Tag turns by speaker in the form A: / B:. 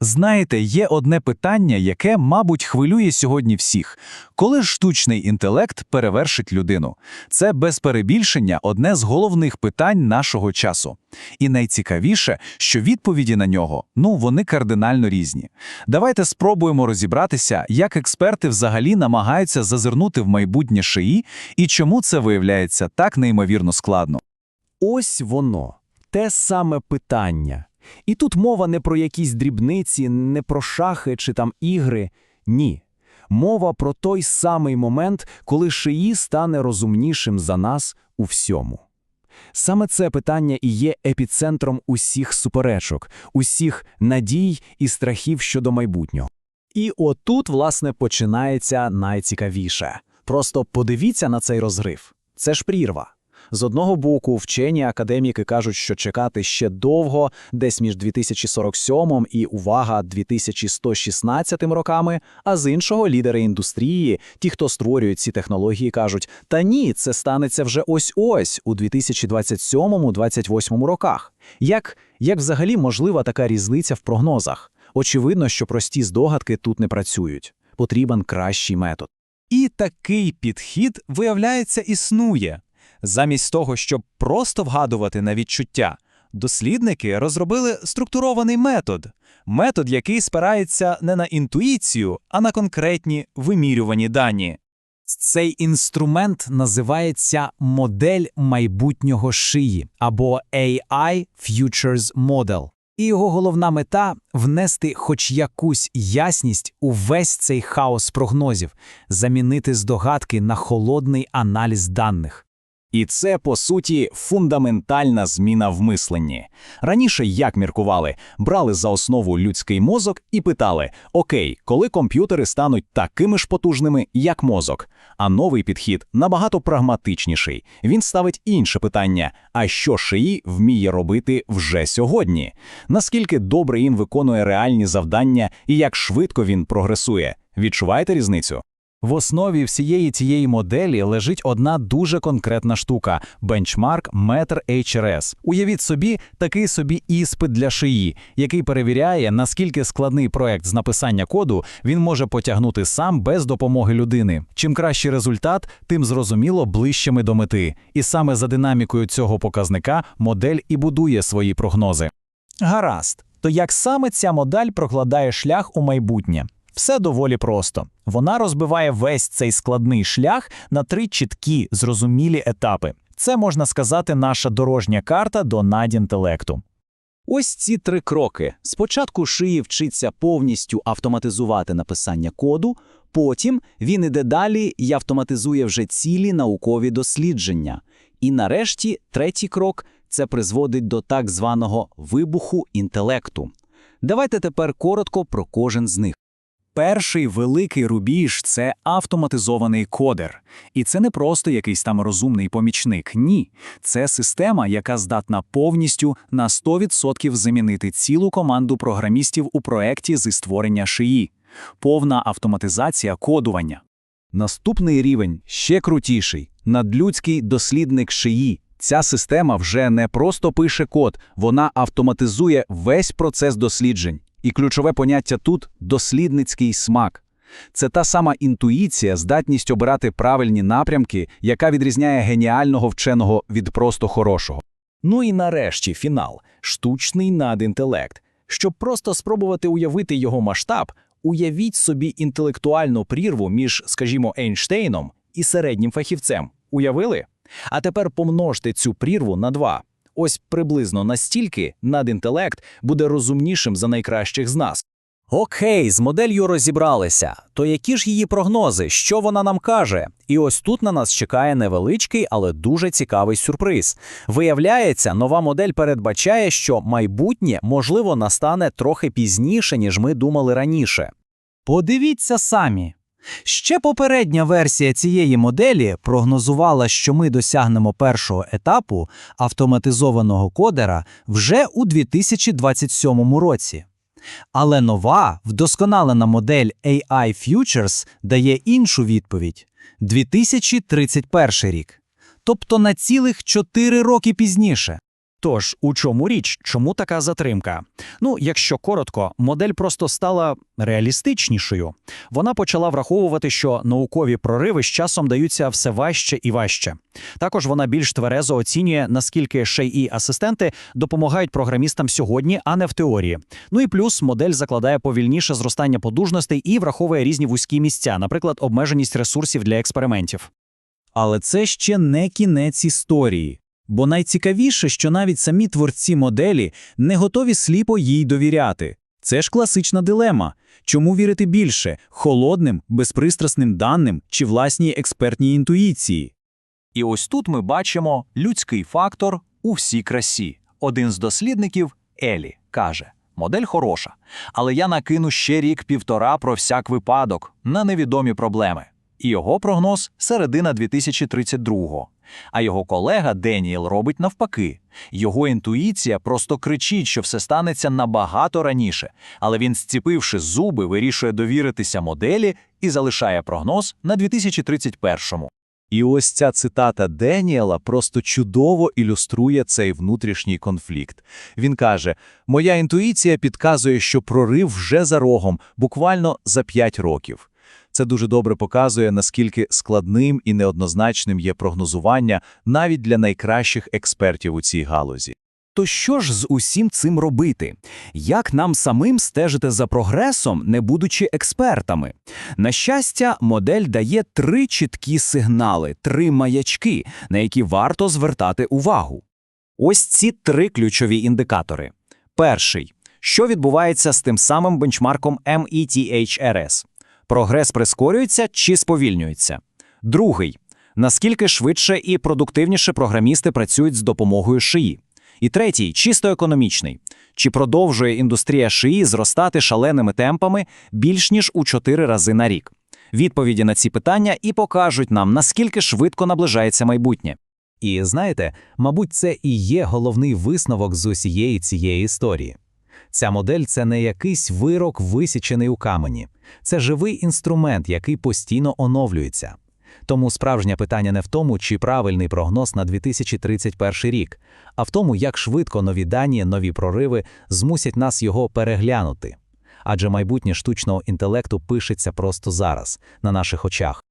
A: Знаєте, є одне питання, яке, мабуть, хвилює сьогодні всіх. Коли ж штучний інтелект перевершить людину? Це без перебільшення одне з головних питань нашого часу. І найцікавіше, що відповіді на нього, ну, вони кардинально різні. Давайте спробуємо розібратися, як експерти взагалі намагаються зазирнути в майбутнє шиї і чому це виявляється так неймовірно складно.
B: Ось воно, те саме питання. І тут мова не про якісь дрібниці, не про шахи чи там ігри. Ні. Мова про той самий момент, коли шиї стане розумнішим за нас у всьому. Саме це питання і є епіцентром усіх суперечок, усіх надій і страхів щодо майбутнього. І отут, власне, починається найцікавіше. Просто подивіться на цей розрив. Це ж прірва. З одного боку, вчені академіки кажуть, що чекати ще довго, десь між 2047 і, увага, 2116 роками, а з іншого лідери індустрії, ті, хто створюють ці технології, кажуть, та ні, це станеться вже ось-ось у 2027-28 роках. Як, як взагалі можлива така різниця в прогнозах? Очевидно, що прості здогадки тут не працюють. Потрібен кращий метод.
A: І такий підхід, виявляється, існує. Замість того, щоб просто вгадувати на відчуття, дослідники розробили структурований метод. Метод, який спирається не на інтуїцію, а на конкретні вимірювані дані.
B: Цей інструмент називається модель майбутнього шиї або AI Futures Model. І його головна мета внести хоч якусь ясність у весь цей хаос прогнозів, замінити здогадки на холодний аналіз даних.
C: І це, по суті, фундаментальна зміна в мисленні. Раніше, як міркували, брали за основу людський мозок і питали: Окей, коли комп'ютери стануть такими ж потужними, як мозок? А новий підхід набагато прагматичніший. Він ставить інше питання: а що шиї вміє робити вже сьогодні? Наскільки добре він виконує реальні завдання і як швидко він прогресує? Відчуваєте різницю?
A: В основі всієї цієї моделі лежить одна дуже конкретна штука – бенчмарк Метр HRS. Уявіть собі, такий собі іспит для шиї, який перевіряє, наскільки складний проект з написання коду він може потягнути сам без допомоги людини. Чим кращий результат, тим зрозуміло ближчими до мети. І саме за динамікою цього показника модель і будує свої прогнози.
B: Гаразд, то як саме ця модель прокладає шлях у майбутнє? Все доволі просто. Вона розбиває весь цей складний шлях на три чіткі, зрозумілі етапи. Це можна сказати наша дорожня карта до надінтелекту.
D: Ось ці три кроки. Спочатку шиї вчиться повністю автоматизувати написання коду, потім він іде далі і автоматизує вже цілі наукові дослідження. І нарешті третій крок це призводить до так званого вибуху інтелекту. Давайте тепер коротко про кожен з них.
A: Перший великий рубіж це автоматизований кодер. І це не просто якийсь там розумний помічник. Ні. Це система, яка здатна повністю на 100% замінити цілу команду програмістів у проєкті зі створення шиї. Повна автоматизація кодування.
C: Наступний рівень ще крутіший надлюдський дослідник шиї. Ця система вже не просто пише код, вона автоматизує весь процес досліджень. І ключове поняття тут дослідницький смак. Це та сама інтуїція, здатність обирати правильні напрямки, яка відрізняє геніального вченого від просто хорошого.
B: Ну і нарешті фінал штучний надінтелект. Щоб просто спробувати уявити його масштаб, уявіть собі інтелектуальну прірву між, скажімо, Ейнштейном і середнім фахівцем. Уявили? А тепер помножте цю прірву на два. Ось приблизно настільки надінтелект буде розумнішим за найкращих з нас. Окей, з моделлю розібралися. То які ж її прогнози? Що вона нам каже? І ось тут на нас чекає невеличкий, але дуже цікавий сюрприз. Виявляється, нова модель передбачає, що майбутнє можливо настане трохи пізніше, ніж ми думали раніше. Подивіться самі. Ще попередня версія цієї моделі прогнозувала, що ми досягнемо першого етапу автоматизованого кодера вже у 2027 році. Але нова, вдосконалена модель AI Futures дає іншу відповідь 2031 рік, тобто на цілих 4 роки пізніше. Тож, у чому річ? Чому така затримка? Ну, якщо коротко, модель просто стала реалістичнішою. Вона почала враховувати, що наукові прориви з часом даються все важче і важче. Також вона більш тверезо оцінює, наскільки шей асистенти допомагають програмістам сьогодні, а не в теорії. Ну і плюс модель закладає повільніше зростання подужностей і враховує різні вузькі місця, наприклад, обмеженість ресурсів для експериментів.
D: Але це ще не кінець історії. Бо найцікавіше, що навіть самі творці моделі не готові сліпо їй довіряти. Це ж класична дилема. Чому вірити більше – холодним, безпристрасним даним чи власній експертній інтуїції?
A: І ось тут ми бачимо людський фактор у всій красі. Один з дослідників, Елі, каже: модель хороша, але я накину ще рік-півтора про всяк випадок на невідомі проблеми. І його прогноз середина 2032-го. А його колега Деніел робить навпаки. Його інтуїція просто кричить, що все станеться набагато раніше, але він, зціпивши зуби, вирішує довіритися моделі і залишає прогноз на 2031-му.
C: І ось ця цитата Деніела просто чудово ілюструє цей внутрішній конфлікт. Він каже: Моя інтуїція підказує, що прорив вже за рогом, буквально за 5 років. Це дуже добре показує, наскільки складним і неоднозначним є прогнозування навіть для найкращих експертів у цій галузі.
D: То що ж з усім цим робити? Як нам самим стежити за прогресом, не будучи експертами? На щастя, модель дає три чіткі сигнали, три маячки, на які варто звертати увагу. Ось ці три ключові індикатори. Перший. Що відбувається з тим самим бенчмарком METHRS? Прогрес прискорюється чи сповільнюється? Другий. Наскільки швидше і продуктивніше програмісти працюють з допомогою шиї? І третій, чисто економічний. Чи продовжує індустрія шиї зростати шаленими темпами більш ніж у 4 рази на рік? Відповіді на ці питання і покажуть нам, наскільки швидко наближається майбутнє. І знаєте, мабуть, це і є головний висновок з усієї цієї історії. Ця модель це не якийсь вирок, висічений у камені. Це живий інструмент, який постійно оновлюється. Тому справжнє питання не в тому, чи правильний прогноз на 2031 рік, а в тому, як швидко нові дані, нові прориви змусять нас його переглянути. Адже майбутнє штучного інтелекту пишеться просто зараз, на наших очах.